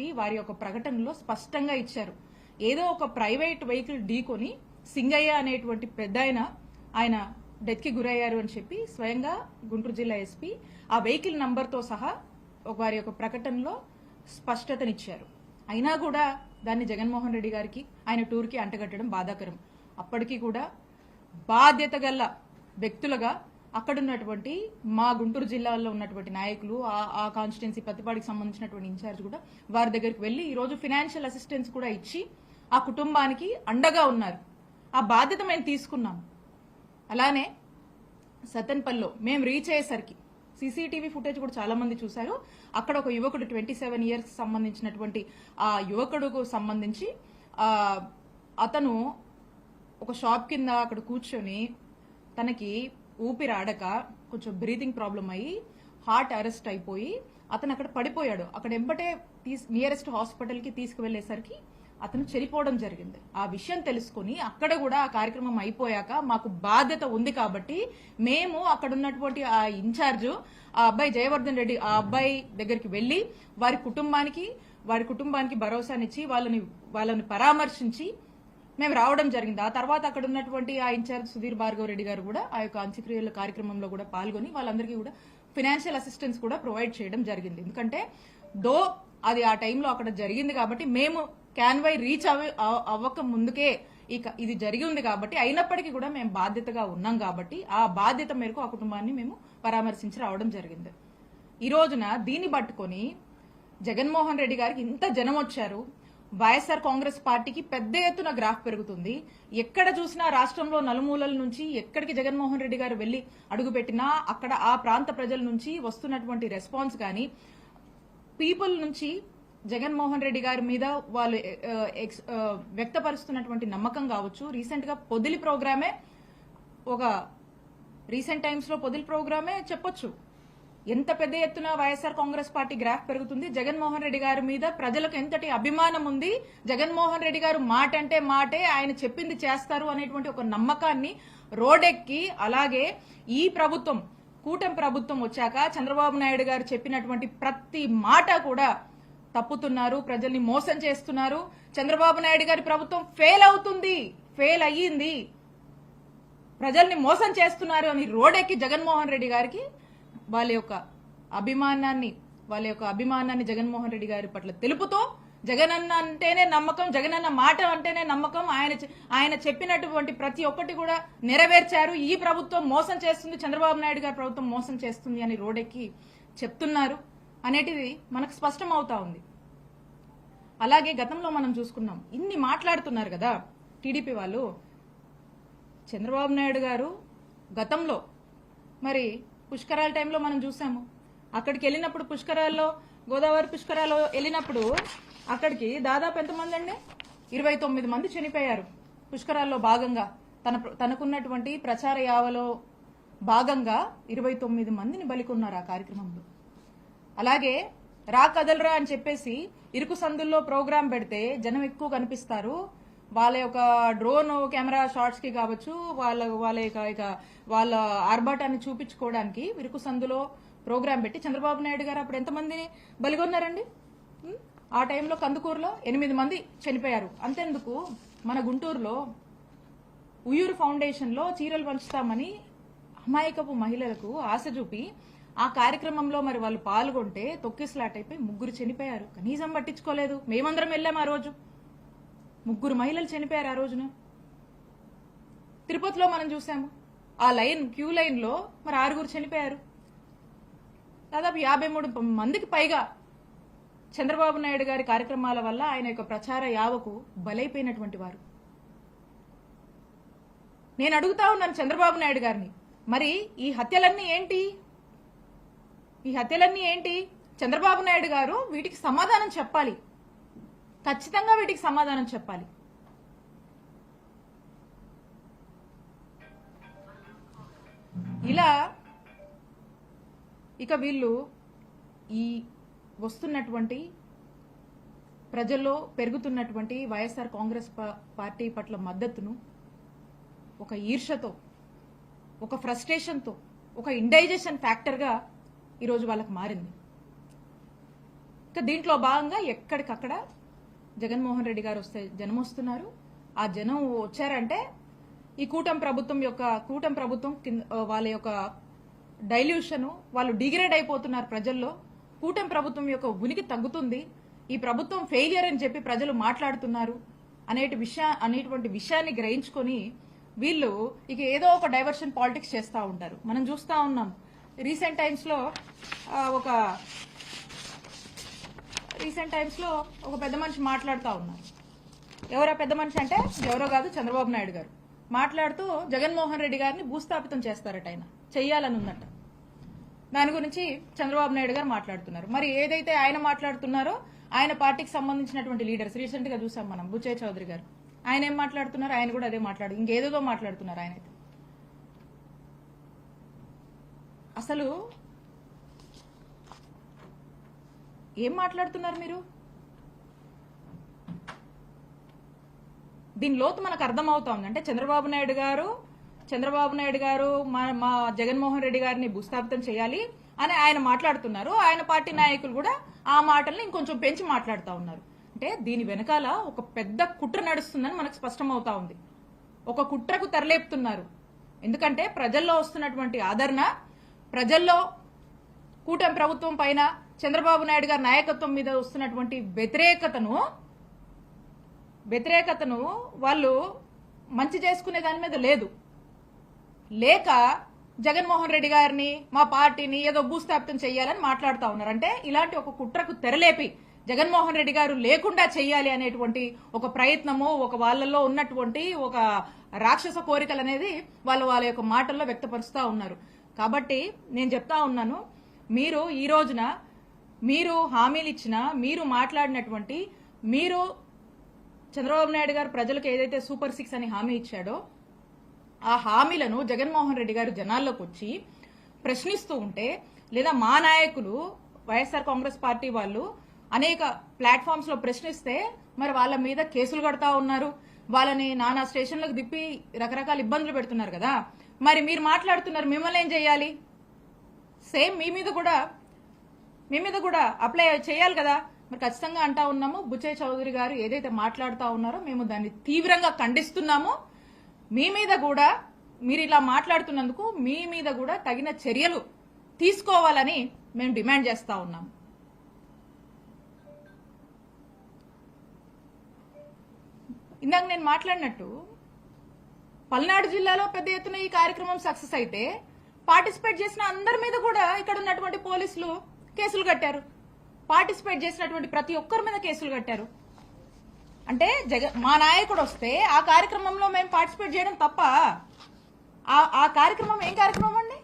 SP వారి యొక్క ప్రకటనలో స్పష్టంగా ఇచ్చారు. ఏదో ఒక ప్రైవేట్ వెహికల్ ఢీకొని సింగయ్య అనేటువంటి పెద్ద ఆయన ఆయన డెత్కి గురయ్యారు అని చెప్పి స్వయంగా గుంటూరు జిల్లా ఎస్పీ ఆ వెహికల్ నంబర్తో సహా ఒక వారి యొక్క ప్రకటనలో స్పష్టతనిచ్చారు. అయినా కూడా దాన్ని జగన్మోహన్ రెడ్డి గారికి ఆయన టూర్కి అంటగట్టడం బాధాకరం. అప్పటికీ కూడా బాధ్యత గల అక్కడ అక్కడున్నటువంటి మా గుంటూరు జిల్లాలో ఉన్నటువంటి నాయకులు ఆ- కాన్స్టిట్యున్సీ ప్రతిపాడికి సంబంధించినటువంటి ఇన్ఛార్జ్ కూడా వారి దగ్గరికి వెళ్ళి ఈరోజు ఫినాన్షియల్ అసిస్టెన్స్ కూడా ఇచ్చి ఆ కుటుంబానికి అండగా ఉన్నారు. ఆ బాధ్యత మేము తీసుకున్నాం. అలానే సతన్పల్లో మేము రీచ్ అయ్యేసరికి సీసీటీవీ ఫుటేజ్ కూడా చాలా మంది చూశారు. అక్కడ ఒక యువకుడు ట్వంటీ సెవెన్ ఇయర్స్ సంబంధించినటువంటి ఆ యువకుడుకు సంబంధించి అతను ఒక షాప్ కింద అక్కడ కూర్చొని తనకి ఊపిరి ఆడక కొంచెం బ్రీతింగ్ ప్రాబ్లం అయ్యి హార్ట్ అరెస్ట్ అయిపోయి అతను అక్కడ పడిపోయాడు. అక్కడ ఎంబటే తీస్ నియరెస్ట్ హాస్పిటల్కి తీసుకువెళ్ళేసరికి అతను చనిపోవడం జరిగింది. ఆ విషయం తెలుసుకుని అక్కడ కూడా ఆ కార్యక్రమం అయిపోయాక మాకు బాధ్యత ఉంది కాబట్టి మేము అక్కడ ఉన్నటువంటి ఆ ఇన్ఛార్జు ఆ అబ్బాయి జయవర్ధన్ రెడ్డి ఆ అబ్బాయి దగ్గరికి వెళ్ళి వారి కుటుంబానికి వారి కుటుంబానికి భరోసానిచ్చి వాళ్ళని వాళ్ళని పరామర్శించి మేము రావడం జరిగింది. ఆ తర్వాత అక్కడ ఉన్నటువంటి ఆ ఇన్ఛార్జ్ సుధీర్ భార్గవ రెడ్డి గారు కూడా ఆ యొక్క అంత్యక్రియల కార్యక్రమంలో కూడా పాల్గొని వాళ్ళందరికీ కూడా ఫినాన్షియల్ అసిస్టెన్స్ కూడా ప్రొవైడ్ చేయడం జరిగింది. ఎందుకంటే దో అది ఆ టైంలో అక్కడ జరిగింది కాబట్టి మేము క్యాన్వై రీచ్ అవ్వక ముందుకే ఇక ఇది జరిగి ఉంది కాబట్టి అయినప్పటికీ కూడా మేము బాధ్యతగా ఉన్నాం కాబట్టి ఆ బాధ్యత మేరకు ఆ కుటుంబాన్ని మేము పరామర్శించి రావడం జరిగింది. ఈ రోజున దీన్ని పట్టుకొని జగన్మోహన్ రెడ్డి గారికి ఇంత జనం వచ్చారు. వైఎస్ఆర్ కాంగ్రెస్ పార్టీకి పెద్ద ఎత్తున గ్రాఫ్ పెరుగుతుంది. ఎక్కడ చూసినా రాష్ట్రంలో నలుమూలల నుంచి ఎక్కడికి జగన్మోహన్ రెడ్డి గారు వెళ్ళి అడుగుపెట్టినా అక్కడ ఆ ప్రాంత ప్రజల నుంచి వస్తున్నటువంటి రెస్పాన్స్ కానీ పీపుల్ నుంచి జగన్మోహన్ రెడ్డి గారి మీద వాళ్ళు ఎక్స్- వ్యక్తపరుస్తున్నటువంటి నమ్మకం కావచ్చు. రీసెంట్గా పొదిలి ప్రోగ్రామే ఒక రీసెంట్ టైమ్స్లో పొదిలి ప్రోగ్రామే చెప్పొచ్చు. ఎంత పెద్ద ఎత్తున వైఎస్ఆర్ కాంగ్రెస్ పార్టీ గ్రాఫ్ పెరుగుతుంది? జగన్మోహన్ రెడ్డి గారి మీద ప్రజలకు ఎంతటి అభిమానం ఉంది? జగన్మోహన్ రెడ్డి గారు మాట అంటే మాటే ఆయన చెప్పింది చేస్తారు అనేటువంటి ఒక నమ్మకాన్ని రోడెక్కి అలాగే ఈ ప్రభుత్వం కూటమి ప్రభుత్వం వచ్చాక చంద్రబాబు నాయుడు గారు చెప్పినటువంటి ప్రతి మాట కూడా తప్పుతున్నారు ప్రజల్ని మోసం చేస్తున్నారు. చంద్రబాబు నాయుడు గారి ప్రభుత్వం ఫెయిల్ అవుతుంది ఫెయిల్ అయ్యింది. ప్రజల్ని మోసం చేస్తున్నారు అని రోడెక్కి జగన్మోహన్ రెడ్డి గారికి వాళ్ళ యొక్క అభిమానాన్ని వాళ్ళ యొక్క అభిమానాన్ని జగన్మోహన్ రెడ్డి గారి పట్ల తెలుపుతూ జగనన్న అంటేనే నమ్మకం జగనన్న మాట అంటేనే నమ్మకం. ఆయన ఆయన చెప్పినటువంటి ప్రతి ఒక్కటి కూడా నెరవేర్చారు. ఈ ప్రభుత్వం మోసం చేస్తుంది చంద్రబాబు నాయుడు గారి ప్రభుత్వం మోసం చేస్తుంది అని రోడెక్కి చెప్తున్నారు అనేటిది మనకు స్పష్టం అవుతా ఉంది. అలాగే గతంలో మనం చూసుకున్నాం ఇన్ని మాట్లాడుతున్నారు కదా టీడీపీ వాళ్ళు. చంద్రబాబు నాయుడు గారు గతంలో మరి పుష్కరాల టైంలో మనం చూసాము. అక్కడికి వెళ్ళినప్పుడు పుష్కరాల్లో గోదావరి పుష్కరాలు వెళ్ళినప్పుడు అక్కడికి దాదాపు ఎంతమంది అండి ఇరవై తొమ్మిది మంది చనిపోయారు పుష్కరాల్లో భాగంగా. తన తనకున్నటువంటి ప్రచార యావలో భాగంగా ఇరవై తొమ్మిది మందిని బలికొన్నారు ఆ కార్యక్రమంలో. అలాగే రా కదలరా అని చెప్పేసి ఇరుకు సందుల్లో ప్రోగ్రాం పెడితే జనం ఎక్కువ కనిపిస్తారు. వాళ్ళ యొక్క డ్రోన్ కెమెరా షాట్స్కి కావచ్చు వాళ్ళ వాళ్ళ యొక్క ఇక వాళ్ళ ఆర్భాటాన్ని చూపించుకోవడానికి విరుకు సందులో ప్రోగ్రాం పెట్టి చంద్రబాబు నాయుడు గారు అప్పుడు ఎంతమందిని బలిగొన్నారండి? ఆ టైంలో కందుకూరులో ఎనిమిది మంది చనిపోయారు. అంతెందుకు మన గుంటూరులో ఉయ్యూరు ఫౌండేషన్లో చీరలు పంచుతామని అమాయకపు మహిళలకు ఆశ చూపి ఆ కార్యక్రమంలో మరి వాళ్ళు పాల్గొంటే తొక్కిసలాట్ అయిపోయి ముగ్గురు చనిపోయారు. కనీసం పట్టించుకోలేదు. మేమందరం వెళ్ళాం ఆ రోజు. ముగ్గురు మహిళలు చనిపోయారు ఆ రోజున. తిరుపతిలో మనం చూసాము ఆ లైన్ క్యూ లైన్లో మరి ఆరుగురు చనిపోయారు. దాదాపు యాభై మూడు మందికి పైగా చంద్రబాబు నాయుడు గారి కార్యక్రమాల వల్ల ఆయన యొక్క ప్రచార యావకు బలైపోయినటువంటి వారు. నేను అడుగుతా ఉన్నాను చంద్రబాబు నాయుడు గారిని మరి ఈ హత్యలన్నీ ఏంటి? ఈ హత్యలన్నీ ఏంటి? చంద్రబాబు నాయుడు గారు వీటికి సమాధానం చెప్పాలి. ఖచ్చితంగా వీటికి సమాధానం చెప్పాలి. ఇలా ఇక వీళ్ళు ఈ వస్తున్నటువంటి ప్రజల్లో పెరుగుతున్నటువంటి వైఎస్ఆర్ కాంగ్రెస్ పార్టీ పట్ల మద్దతును ఒక ఈర్షతో ఒక ఫ్రస్ట్రేషన్తో ఒక ఇండైజెషన్ ఫ్యాక్టర్గా ఈరోజు వాళ్ళకి మారింది. ఇంకా దీంట్లో భాగంగా ఎక్కడికక్కడ జగన్మోహన్ రెడ్డి గారు వస్తే జనం వస్తున్నారు. ఆ జనం వచ్చారంటే ఈ కూటమి ప్రభుత్వం యొక్క కూటమి ప్రభుత్వం కింద వాళ్ళ యొక్క డైల్యూషన్ వాళ్ళు డిగ్రేడ్ అయిపోతున్నారు ప్రజల్లో. కూటమి ప్రభుత్వం యొక్క ఉనికి తగ్గుతుంది. ఈ ప్రభుత్వం ఫెయిలియర్ అని చెప్పి ప్రజలు మాట్లాడుతున్నారు అనేటి విషయ అనేటువంటి విషయాన్ని గ్రహించుకొని వీళ్ళు ఇక ఏదో ఒక డైవర్షన్ పాలిటిక్స్ చేస్తూ ఉంటారు. మనం చూస్తూ ఉన్నాం. రీసెంట్ టైమ్స్లో ఒక రీసెంట్ టైమ్స్లో ఒక పెద్ద మనిషి మాట్లాడుతూ ఉన్నారు. ఎవరో పెద్ద మనిషి అంటే? ఎవరో కాదు చంద్రబాబు నాయుడు గారు. మాట్లాడుతూ జగన్మోహన్ రెడ్డి గారిని భూస్థాపితం చేస్తారట ఆయన. చెయ్యాలని ఉందట. దాని గురించి చంద్రబాబు నాయుడు గారు మాట్లాడుతున్నారు. మరి ఏదైతే ఆయన మాట్లాడుతున్నారో ఆయన పార్టీకి సంబంధించినటువంటి లీడర్స్ రీసెంట్గా చూసాం మనం బుచ్చయ్య చౌదరి గారు. ఆయన ఏం మాట్లాడుతున్నారు? ఆయన కూడా అదే మాట్లాడు ఇంకేదేదో మాట్లాడుతున్నారు ఆయన అయితే అసలు ఏం మాట్లాడుతున్నారు మీరు? దీని లోతు మనకు అర్థమవుతోంది అంటే చంద్రబాబు నాయుడు గారు చంద్రబాబు నాయుడు గారు మా మా జగన్మోహన్ రెడ్డి గారిని భూస్థాపితం చేయాలి అని ఆయన మాట్లాడుతున్నారు. ఆయన పార్టీ నాయకులు కూడా ఆ మాటల్ని ఇంకొంచెం పెంచి మాట్లాడుతూ ఉన్నారు. అంటే దీని వెనకాల ఒక పెద్ద కుట్ర నడుస్తుందని మనకు స్పష్టమవుతా ఉంది. ఒక కుట్రకు తెరలేపుతున్నారు. ఎందుకంటే ప్రజల్లో వస్తున్నటువంటి ఆదరణ ప్రజల్లో కూటమి ప్రభుత్వం పైన చంద్రబాబు నాయుడు గారి నాయకత్వం మీద వస్తున్నటువంటి వ్యతిరేకతను వ్యతిరేకతను వాళ్ళు మంచి చేసుకునే దాని మీద లేదు. లేక జగన్మోహన్ రెడ్డి గారిని మా పార్టీని ఏదో భూస్థాపితం చేయాలని మాట్లాడుతూ ఉన్నారు. అంటే ఇలాంటి ఒక కుట్రకు తెరలేపి జగన్మోహన్ రెడ్డి గారు లేకుండా చేయాలి అనేటువంటి ఒక ప్రయత్నము ఒక వాళ్ళల్లో ఉన్నటువంటి ఒక రాక్షస కోరికలు అనేది వాళ్ళు వాళ్ళ యొక్క మాటల్లో వ్యక్తపరుస్తూ ఉన్నారు. కాబట్టి నేను చెప్తా ఉన్నాను మీరు ఈ రోజున మీరు హామీలు ఇచ్చిన మీరు మాట్లాడినటువంటి మీరు చంద్రబాబు నాయుడు గారు ప్రజలకు ఏదైతే సూపర్ సిక్స్ అని హామీ ఇచ్చాడో ఆ హామీలను జగన్మోహన్ రెడ్డి గారు జనాల్లోకి వచ్చి ప్రశ్నిస్తూ ఉంటే లేదా మా నాయకులు వైఎస్ఆర్ కాంగ్రెస్ పార్టీ వాళ్ళు అనేక ప్లాట్ఫామ్స్లో ప్రశ్నిస్తే మరి వాళ్ళ మీద కేసులు కడతా ఉన్నారు. వాళ్ళని నానా స్టేషన్లకు తిప్పి రకరకాల ఇబ్బందులు పెడుతున్నారు కదా. మరి మీరు మాట్లాడుతున్నారు మిమ్మల్ని ఏం చేయాలి? సేమ్ మీ మీద కూడా మీ మీద కూడా అప్లై చేయాలి కదా. మరి ఖచ్చితంగా అంటా ఉన్నాము. బుచ్చయ్య చౌదరి గారు ఏదైతే మాట్లాడుతూ ఉన్నారో మేము దాన్ని తీవ్రంగా ఖండిస్తున్నాము. మీ మీద కూడా మీరు ఇలా మాట్లాడుతున్నందుకు మీ మీద కూడా తగిన చర్యలు తీసుకోవాలని మేము డిమాండ్ చేస్తా ఉన్నాము. ఇందాక నేను మాట్లాడినట్టు పల్నాడు జిల్లాలో పెద్ద ఎత్తున ఈ కార్యక్రమం సక్సెస్ అయితే పార్టిసిపేట్ చేసిన అందరి మీద కూడా ఇక్కడ ఉన్నటువంటి పోలీసులు కేసులు కట్టారు. పార్టిసిపేట్ చేసినటువంటి ప్రతి ఒక్కరి మీద కేసులు కట్టారు. అంటే జగ మా నాయకుడు వస్తే ఆ కార్యక్రమంలో మేము పార్టిసిపేట్ చేయడం తప్ప ఆ ఆ కార్యక్రమం ఏం కార్యక్రమం అండి?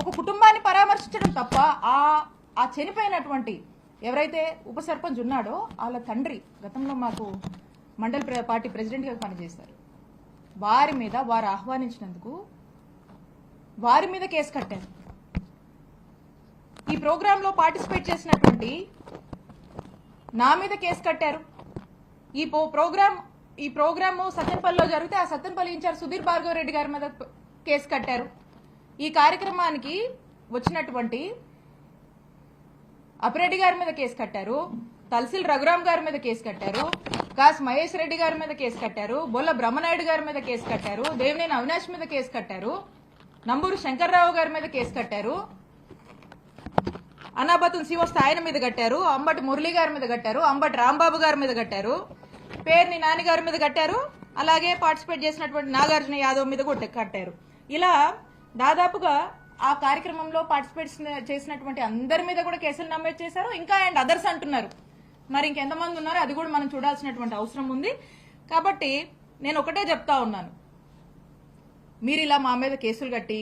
ఒక కుటుంబాన్ని పరామర్శించడం తప్ప ఆ ఆ చనిపోయినటువంటి ఎవరైతే ఉప సర్పంచ్ ఉన్నాడో వాళ్ళ తండ్రి గతంలో మాకు మండలి ప్ర- పార్టీ ప్రెసిడెంట్గా పనిచేశారు. వారి మీద వారు ఆహ్వానించినందుకు వారి మీద కేసు కట్టారు. ఈ ప్రోగ్రాంలో పార్టిసిపేట్ చేసినటువంటి నా మీద కేసు కట్టారు. ఈ పో- ప్రోగ్రామ్ ఈ ప్రోగ్రామ్ సత్యంపల్లిలో జరిగితే ఆ సత్యంపల్లి ఇన్ఛార్జ్ సుధీర్ భార్గవ రెడ్డి గారి మీద కేసు కట్టారు. ఈ కార్యక్రమానికి వచ్చినటువంటి అపిరెడ్డి గారి మీద కేసు కట్టారు. తలసిల్ రఘురామ్ గారి మీద కేసు కట్టారు. కాస్ మహేష్ రెడ్డి గారి మీద కేసు కట్టారు. బొల్ల బ్రహ్మనాయుడు గారి మీద కేసు కట్టారు. దేవినేని అవినాష్ మీద కేసు కట్టారు. నంబూరు శంకర్రావు గారి మీద కేసు కట్టారు. అనాబతున్ శ్రీవస్తు ఆయన మీద కట్టారు అంబటి మురళి గారి మీద కట్టారు అంబటి రాంబాబు గారి మీద కట్టారు. పేరుని నాని గారి మీద కట్టారు అలాగే పార్టిసిపేట్ చేసినటువంటి నాగార్జున యాదవ్ మీద కూడా కట్టారు. ఇలా దాదాపుగా ఆ కార్యక్రమంలో పార్టిసిపేట్ చేసినటువంటి అందరి మీద కూడా కేసులు నమోదు చేశారు ఇంకా అండ్ అదర్స్ అంటున్నారు. మరి ఇంకెంతమంది ఉన్నారో అది కూడా మనం చూడాల్సినటువంటి అవసరం ఉంది. కాబట్టి నేను ఒకటే చెప్తా ఉన్నాను. మీరు ఇలా మా మీద కేసులు కట్టి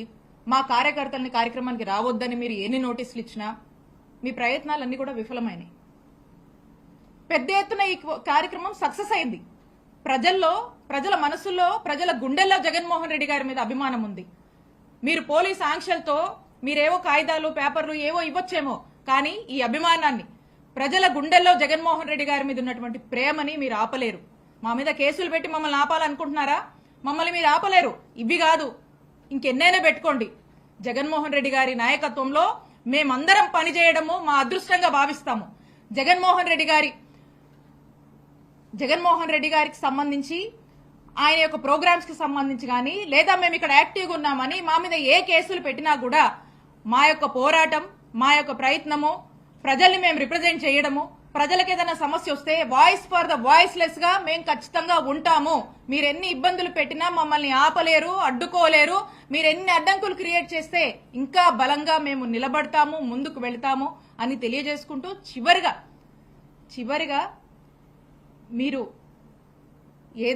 మా కార్యకర్తల్ని కార్యక్రమానికి రావద్దని మీరు ఎన్ని నోటీసులు ఇచ్చినా మీ ప్రయత్నాలన్నీ కూడా విఫలమైనాయి. పెద్ద ఎత్తున ఈ కార్యక్రమం సక్సెస్ అయింది. ప్రజల్లో ప్రజల మనసుల్లో ప్రజల గుండెల్లో జగన్మోహన్ రెడ్డి గారి మీద అభిమానం ఉంది. మీరు పోలీస్ ఆంక్షలతో మీరేవో కాగితాలు పేపర్లు ఏవో ఇవ్వచ్చేమో కానీ ఈ అభిమానాన్ని ప్రజల గుండెల్లో జగన్మోహన్ రెడ్డి గారి మీద ఉన్నటువంటి ప్రేమని మీరు ఆపలేరు. మా మీద కేసులు పెట్టి మమ్మల్ని ఆపాలనుకుంటున్నారా? మమ్మల్ని మీరు ఆపలేరు. ఇవి కాదు. ఇంకెన్నైనా పెట్టుకోండి. జగన్మోహన్ రెడ్డి గారి నాయకత్వంలో మేమందరం పనిచేయడము మా అదృష్టంగా భావిస్తాము. జగన్మోహన్ రెడ్డి గారి జగన్మోహన్ రెడ్డి గారికి సంబంధించి ఆయన యొక్క ప్రోగ్రామ్స్కి సంబంధించి కానీ లేదా మేము ఇక్కడ యాక్టివ్గా ఉన్నామని మా మీద ఏ కేసులు పెట్టినా కూడా మా యొక్క పోరాటం మా యొక్క ప్రయత్నము ప్రజల్ని మేము రిప్రజెంట్ చేయడము ప్రజలకు ఏదైనా సమస్య వస్తే వాయిస్ ఫర్ ద వాయిస్లెస్గా మేము ఖచ్చితంగా ఉంటాము. మీరు ఎన్ని ఇబ్బందులు పెట్టినా మమ్మల్ని ఆపలేరు అడ్డుకోలేరు. మీరు ఎన్ని అడ్డంకులు క్రియేట్ చేస్తే ఇంకా బలంగా మేము నిలబడతాము ముందుకు వెళ్తాము అని తెలియజేసుకుంటూ చివరిగా చివరిగా మీరు ఏదైతే